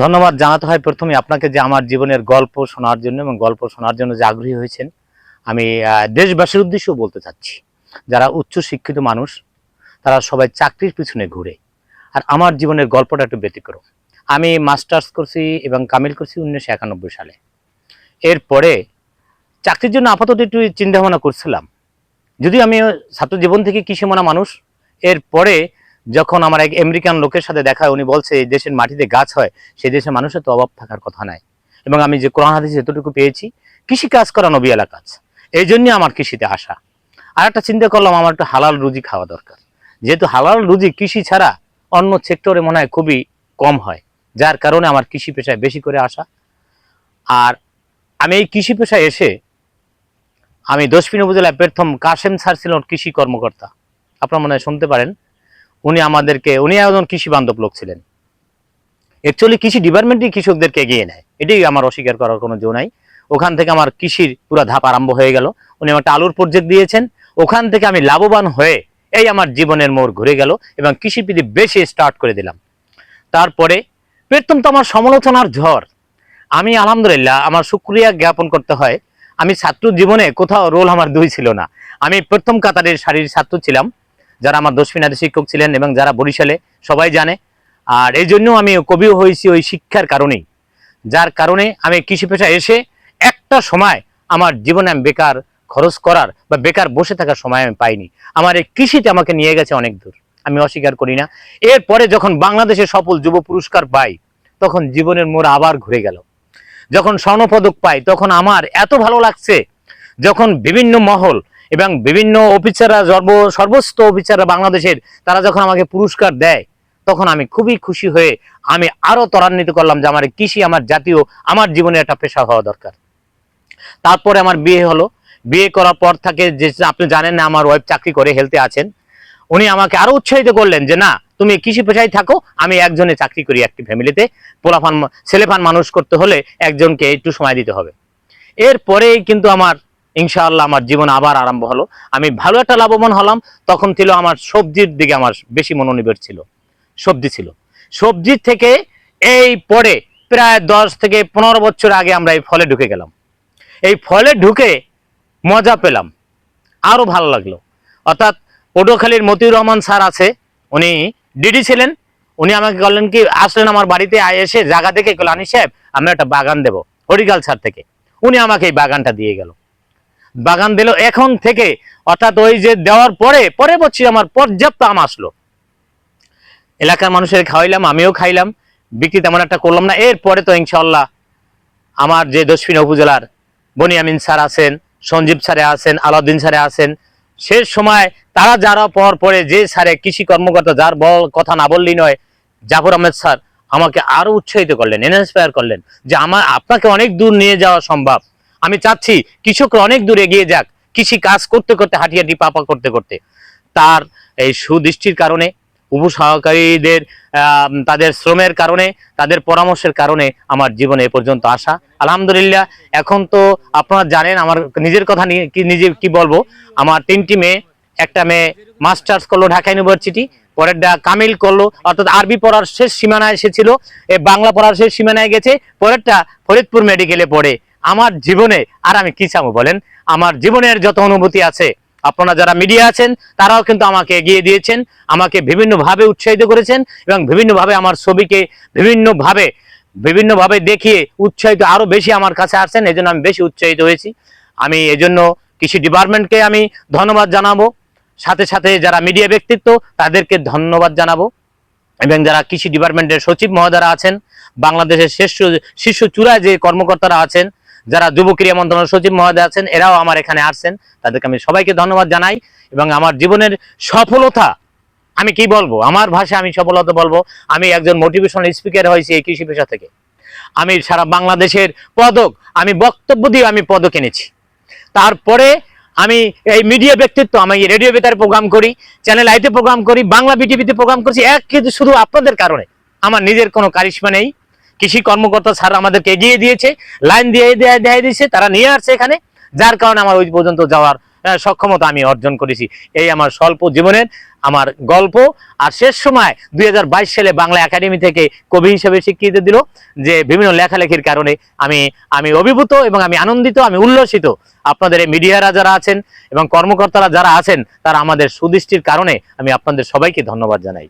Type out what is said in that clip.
ধন্যবাদ জানাতে হয় প্রথমে আপনাকে যে আমার জীবনের গল্প শোনার জন্য এবং গল্প শোনার জন্য যে আগ্রহী হয়েছেন। আমি দেশবাসীর উদ্দেশ্যেও বলতে চাচ্ছি, যারা উচ্চ শিক্ষিত মানুষ, তারা সবাই চাকরির পিছনে ঘুরে। আর আমার জীবনের গল্পটা একটু ব্যতিক্রম। আমি মাস্টার্স করছি এবং কামিল করছি উনিশশো একানব্বই সালে। এরপরে চাকরির জন্য আপাতত একটু চিন্তা ভাবনা করছিলাম। যদিও আমি ছাত্র জীবন থেকে কৃষি মনা মানুষ, এরপরে যখন আমার এক আমেরিকান লোকের সাথে দেখা উনি বলছে, এই দেশের মাটিতে গাছ হয়, সেই দেশের মানুষের তো অভাব থাকার কথা নাই। এবং আমি যে কোরআন হাদিস এতটুকু পেয়েছি, কৃষি কাজ করা নবিয়ালা কাজ। এই জন্যই আমার কৃষিতে আসা আর একটা চিন্তা করলাম, আমার একটু হালাল রুজি খাওয়া দরকার। যেহেতু হালাল রুজি কৃষি ছাড়া অন্য সেক্টরে মনে হয় খুবই কম হয়, যার কারণে আমার কৃষি পেশায় বেশি করে আসা আর আমি এই কৃষি পেশায় এসে, আমি দশপিন উপজেলায় প্রথম কাশেম স্যার ছিলেন কৃষি কর্মকর্তা। আপনারা মনে হয় শুনতে পারেন। উনি আমাদেরকে, উনি একজন কৃষি বান্ধব লোক ছিলেন। অ্যাকচুয়ালি কৃষি ডিপার্টমেন্টই কৃষকদেরকে এগিয়ে নেয়। এটাই আমার অস্বীকার করার কোনো জো নাই। ওখান থেকে আমার কৃষির পুরো ধাপ আরম্ভ হয়ে গেল। উনি আমার আলুর প্রজেক্ট দিয়েছেন। ওখান থেকে আমি লাভবান হয়ে এই আমার জীবনের মোড় ঘুরে গেল এবং কৃষি কৃষিবিধি বেশি স্টার্ট করে দিলাম। তারপরে প্রথম তো আমার সমালোচনার ঝড়। আমি আলহামদুলিল্লাহ আমার শুক্রিয়া জ্ঞাপন করতে হয়। আমি ছাত্র জীবনে কোথাও রোল আমার দুই ছিল না। আমি প্রথম কাতারের শারীরিক ছাত্র ছিলাম। যারা আমার দশমিনারি শিক্ষক ছিলেন এবং যারা বরিশালে, সবাই জানে। আর এই জন্য আমি কবিও হয়েছি ওই শিক্ষার কারণেই। যার কারণে আমি কৃষি পেশা এসে একটা সময় আমার জীবনে আমি বেকার খরচ করার বা বেকার বসে থাকার সময় আমি পাইনি। আমার এই কৃষিতে আমাকে নিয়ে গেছে অনেক দূর। আমি অস্বীকার করি না। এরপরে যখন বাংলাদেশে সফল যুব পুরস্কার পাই, তখন জীবনের মোড় আবার ঘুরে গেল। যখন স্বর্ণপদক পাই, তখন আমার এত ভালো লাগছে। যখন বিভিন্ন মহল এবং বিভিন্ন অফিসাররা সর্ব সর্বস্ত অফিসাররা বাংলাদেশের, তারা যখন আমাকে পুরস্কার দেয়, তখন আমি খুবই খুশি হয়ে আমি আরও ত্বরান্বিত করলাম যে আমার কৃষি, আমার জাতীয়, আমার জীবনে একটা পেশা হওয়া দরকার। তারপরে আমার বিয়ে হলো। বিয়ে করার পর থেকে যে আপনি জানেন না, আমার ওয়াইফ চাকরি করে হেলতে আছেন। উনি আমাকে আরও উৎসাহিত করলেন যে, না, তুমি কৃষি পেশায় থাকো, আমি একজনে চাকরি করি একটি ফ্যামিলিতে পোলাফান ছেলেফান মানুষ করতে হলে একজনকে একটু সময় দিতে হবে। এরপরেই কিন্তু আমার ইনশাআল্লাহ আমার জীবন আবার আরম্ভ হলো। আমি ভালো একটা লাভবান হলাম, তখন ছিল আমার সবজির দিকে আমার বেশি মনোনিবেশ ছিল, সবজি ছিল। সবজি থেকে এই পরে প্রায় দশ থেকে পনেরো বছর আগে আমরা এই ফলে ঢুকে গেলাম। এই ফলে ঢুকে মজা পেলাম, আরও ভালো লাগল। অর্থাৎ পটুয়াখালীর মতিউর রহমান স্যার আছে, উনি ডিডি ছিলেন, উনি আমাকে বললেন কি, আসলেন আমার বাড়িতে আয় এসে জায়গা দেখে কলানি সাহেব আমি একটা বাগান দেবো হরিকালচার থেকে। উনি আমাকে এই বাগানটা দিয়ে গেল। বাগান দিল এখন থেকে। অর্থাৎ ওই যে দেওয়ার পরে পরে বছর আমার পর্যাপ্ত আম আসলো। এলাকার মানুষের খাওয়াইলাম, আমিও খাইলাম, বিক্রি তেমন একটা করলাম না। এরপরে তো ইনশাল্লাহ আমার যে দক্ষিণ উপজেলার বনিয়ামিন স্যার আছেন, সঞ্জীব স্যারে আছেন, আলাউদ্দিন স্যারে আছেন, শেষ সময় তারা যারা পর পরে যে স্যারে কৃষি কর্মকর্তা যার বল কথা না বললেই নয়, জাফর আহমেদ স্যার আমাকে আরও উৎসাহিত করলেন ইন্সপায়ার করলেন যে আমার আপনাকে অনেক দূর নিয়ে যাওয়া সম্ভব। আমি চাচ্ছি কৃষকরা অনেক দূর এগিয়ে যাক, কৃষি কাজ করতে করতে হাঁটিয়াটি পাপা করতে করতে। তার এই সুদৃষ্টির কারণে, উপসহকারীদের তাদের শ্রমের কারণে, তাদের পরামর্শের কারণে আমার জীবনে এ পর্যন্ত আসা। আলহামদুলিল্লাহ, এখন তো আপনারা জানেন, আমার নিজের কথা নিয়ে নিজে কি বলব? আমার তিনটি মেয়ে, একটা মেয়ে মাস্টার্স করল ঢাকা ইউনিভার্সিটি, পরেরটা কামিল করল, অর্থাৎ আরবি পড়ার শেষ সীমানায় এসেছিল, এ বাংলা পড়ার শেষ সীমানায় গেছে, পরেরটা ফরিদপুর মেডিকেলে পড়ে। আমার জীবনে, আর আমি কি চাবো বলেন? আমার জীবনের যত অনুভূতি আছে, আপনারা যারা মিডিয়া আছেন, তারাও কিন্তু আমাকে এগিয়ে দিয়েছেন, আমাকে বিভিন্নভাবে উৎসাহিত করেছেন এবং বিভিন্নভাবে আমার ছবিকে বিভিন্নভাবে বিভিন্নভাবে দেখিয়ে উৎসাহিত আরও বেশি আমার কাছে আসছেন এই জন্য আমি বেশি উৎসাহিত হয়েছি। আমি এজন্য কৃষি ডিপার্টমেন্টকে আমি ধন্যবাদ জানাব। সাথে সাথে যারা মিডিয়া ব্যক্তিত্ব, তাদেরকে ধন্যবাদ জানাব। এবং যারা কৃষি ডিপার্টমেন্টের সচিব মহোদয়রা আছেন, বাংলাদেশের শীর্ষ শীর্ষ চূড়ায় যে কর্মকর্তারা আছেন যারা যুব ক্রীড়া মন্ত্রণালয়ের সচিব মহোদয় আছেন, এরাও আমার এখানে আসছেন। তাদেরকে আমি সবাইকে ধন্যবাদ জানাই এবং আমার জীবনের সফলতা, আমি কি বলব? আমার ভাষায় আমি সফলতা বলব। আমি একজন মোটিভেশনাল স্পিকার হয়েছি এই কৃষি পেশা থেকে। আমি সারা বাংলাদেশের পদক, আমি বক্তব্য দিয়ে আমি পদক এনেছি। তারপরে আমি এই মিডিয়া ব্যক্তিত্ব, আমি রেডিও বেতার প্রোগ্রাম করি চ্যানেল আইতে প্রোগ্রাম করি, বাংলা বিটিভিতে প্রোগ্রাম করছি। এক কিন্তু শুধু আপনাদের কারণে। আমার নিজের কোনো কারিশমা নেই। কৃষি কর্মকর্তা স্যার আমাদেরকে এগিয়ে দিয়েছে, লাইন দিয়ে দেয় দেয় দিয়েছে, তারা নিয়ে আসছে এখানে, যার কারণে আমার ওই পর্যন্ত যাওয়ার সক্ষমতা আমি অর্জন করেছি। এই আমার স্বল্প জীবনের আমার গল্প। আর শেষ সময় দুই হাজার বাইশ সালে বাংলা একাডেমি থেকে কবি হিসেবে স্বীকৃতি দিল, যে বিভিন্ন লেখালেখির কারণে আমি আমি অভিভূত এবং আমি আনন্দিত, আমি উল্লসিত। আপনাদের এই মিডিয়ারা যারা আছেন এবং কর্মকর্তারা যারা আছেন, তারা আমাদের সুদৃষ্টির কারণে আমি আপনাদের সবাইকে ধন্যবাদ জানাই।